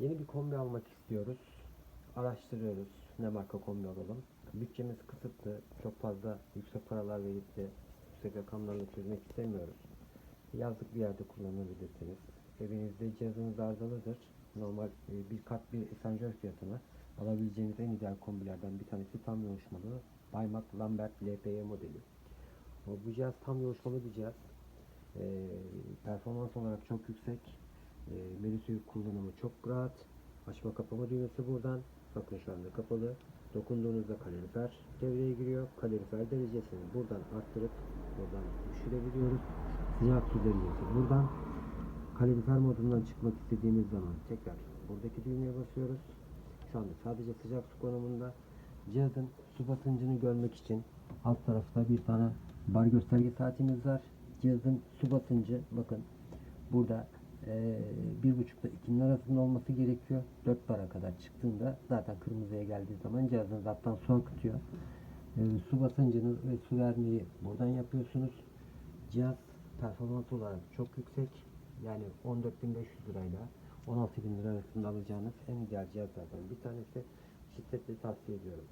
Yeni bir kombi almak istiyoruz. Araştırıyoruz ne marka kombi alalım. Bütçemiz kısıtlı. Çok fazla yüksek paralar verip de yüksek rakamlarla çözmek istemiyoruz. Yazlık bir yerde kullanabilirsiniz. Evinizde cihazınız arızalıdır. Normal e, bir kat bir esansör fiyatına alabileceğiniz en ideal kombilerden bir tanesi tam yoğuşmalı Baymak Lambert LPE modeli. Bu cihaz tam yoğuşmalı bir cihaz. E, performans olarak çok yüksek. E, menü suyu kullanımı çok rahat. Açma kapama düğmesi buradan. Bakın şu anda kapalı. Dokunduğunuzda kalorifer devreye giriyor. Kalorifer derecesini buradan arttırıp buradan düşürebiliyoruz. Sıcak su derecesi buradan. Kalorifer modundan çıkmak istediğimiz zaman tekrar buradaki düğmeye basıyoruz. Şu anda sadece sıcak su konumunda. Cihazın su basıncını görmek için alt tarafta bir tane bar gösterge saatimiz var. Cihazın su basıncı bakın burada bir buçukta ikinin arasında olması gerekiyor. 4 bara kadar çıktığında zaten kırmızıya geldiği zaman cihazın zaten su akıtıyor. Eee, su basıncını ve su vermeyi buradan yapıyorsunuz. Cihaz performans olarak çok yüksek. Yani 14.500 lirayla 16.000 lira arasında alacağınız en ideal cihazlardan bir tanesi. Şiddetle tavsiye ediyorum.